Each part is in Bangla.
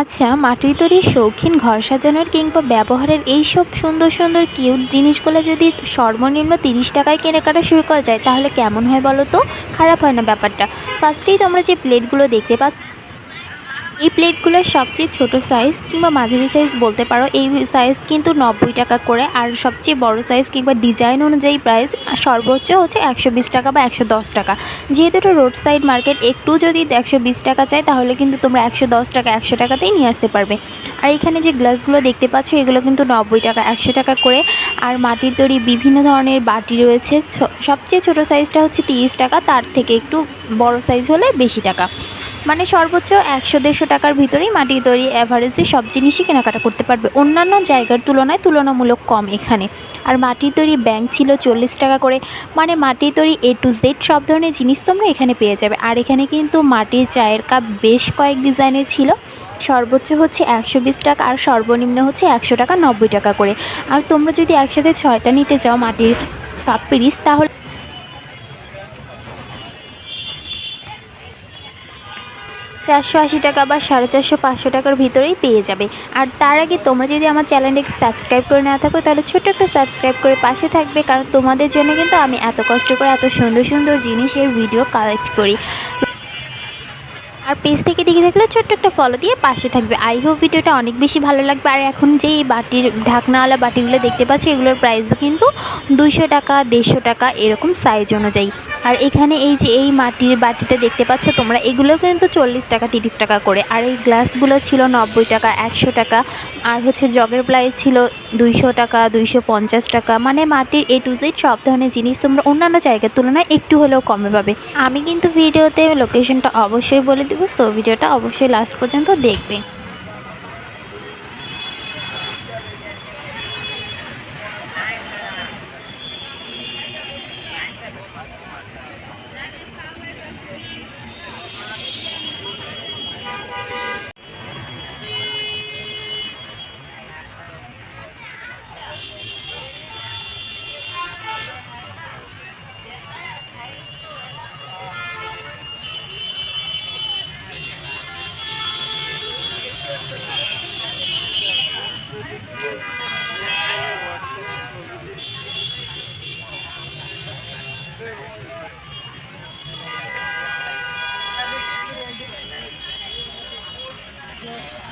আচ্ছা মাটির তৈরি শৌখিন ঘর সাজানোর কিংবা ব্যবহারের এই সব সুন্দর সুন্দর কিউট জিনিসগুলো যদি সর্বনিম্ন তিরিশ টাকায় কেনাকাটা শুরু করা যায়, তাহলে কেমন হয় বলো তো? খারাপ হয় না ব্যাপারটা। ফার্স্টেই তোমরা যে প্লেটগুলো দেখতে পাচ্ছ এই প্লেটগুলোর সবচেয়ে ছোট সাইজ কিংবা মাঝারি সাইজ বলতে পারো, এই সাইজ কিন্তু নব্বই টাকা করে। আর সবচেয়ে বড় সাইজ কিংবা ডিজাইন অনুযায়ী প্রাইস সর্বোচ্চ হচ্ছে একশো বিশ টাকা বা একশো দশ টাকা। যেহেতু এটা রোড সাইড মার্কেট একটু যদি একশো বিশ টাকা চাই, তাহলে কিন্তু তোমরা একশো দশ টাকা, একশো টাকাতেই নিয়ে আসতে পারবে। আর এখানে যে গ্লাসগুলো দেখতে পাচ্ছ, এগুলো কিন্তু নব্বই টাকা, একশো টাকা করে। আর মাটির তৈরি বিভিন্ন ধরনের বাটি রয়েছে। সবচেয়ে ছোট সাইজটা হচ্ছে তিরিশ টাকা, তার থেকে একটু বড় সাইজ হলে বেশি টাকা। মানে সর্বোচ্চ একশো দেড়শো টাকার ভিতরেই মাটির তৈরি অ্যাভারেজে সব জিনিসই কেনাকাটা করতে পারবে। অন্যান্য জায়গার তুলনায় তুলনামূলক কম এখানে। আর মাটির তৈরি ব্যাংক ছিল চল্লিশ টাকা করে। মানে মাটির তৈরি এ টু জেড সব ধরনের জিনিস তোমরা এখানে পেয়ে যাবে। আর এখানে কিন্তু মাটির চায়ের কাপ বেশ কয়েক ডিজাইনের ছিল। সর্বোচ্চ হচ্ছে একশো বিশ টাকা আর সর্বনিম্ন হচ্ছে একশো টাকা নব্বই টাকা করে। আর তোমরা যদি একসাথে ছয়টা নিতে চাও মাটির কাপ পিরিস তাহলে চারশো আশি টাকা বা সাড়ে চারশো পাঁচশো টাকার ভিতরেই পেয়ে যাবে। আর তার আগে তোমরা যদি আমার চ্যানেলটিকে সাবস্ক্রাইব করে না থাকো, তাহলে ছোট্ট একটা সাবস্ক্রাইব করে পাশে থাকবে, কারণ তোমাদের জন্য কিন্তু আমি এত কষ্ট করে এত সুন্দর সুন্দর জিনিসের ভিডিও কালেক্ট করি। আর পেজ থেকে দেখে থাকলে ছোট্ট একটা ফলো দিয়ে পাশে থাকবে। আই হোপ ভিডিওটা অনেক বেশি ভালো লাগবে। আর এখন যে এই বাটির, ঢাকনাওয়ালা বাটিগুলো দেখতে পাচ্ছি, এগুলোর প্রাইসও কিন্তু দুইশো টাকা, দেড়শো টাকা এরকম সাইজ অনুযায়ী। আর এখানে এই যে এই মাটির বাটিটা দেখতে পাচ্ছ তোমরা, এগুলো কিন্তু চল্লিশ টাকা, তিরিশ টাকা করে। আর এই গ্লাসগুলো ছিল নব্বই টাকা, একশো টাকা। আর হচ্ছে জগের প্রাইস ছিল দুইশো টাকা, দুইশো পঞ্চাশ টাকা। মানে মাটির এ টু জেড সব ধরনের জিনিস তোমরা অন্যান্য জায়গার তুলনায় একটু হলেও কমে পাবে। আমি কিন্তু ভিডিওতে লোকেশনটা অবশ্যই বলে দেবো তো ভিডিওটা অবশ্যই লাস্ট পর্যন্ত দেখবে। Yeah.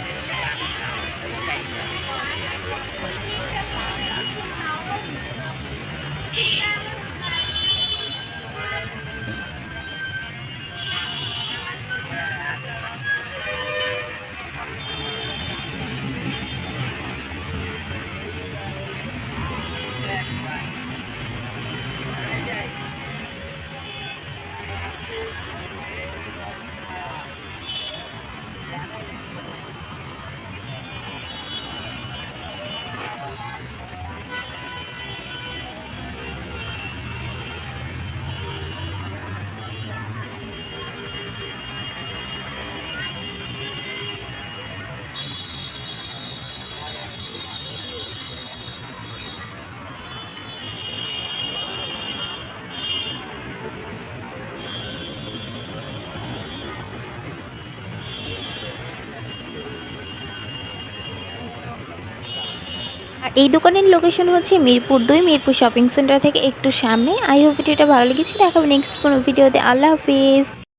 আর এই দোকানের লোকেশন হচ্ছে মিরপুর দুই, মিরপুর শপিং সেন্টার থেকে একটু সামনে। আই হোপ ভিডিওটা ভালো লেগেছে। দেখাবো নেক্সট কোনো ভিডিওতে আল্লাহ হাফিজ।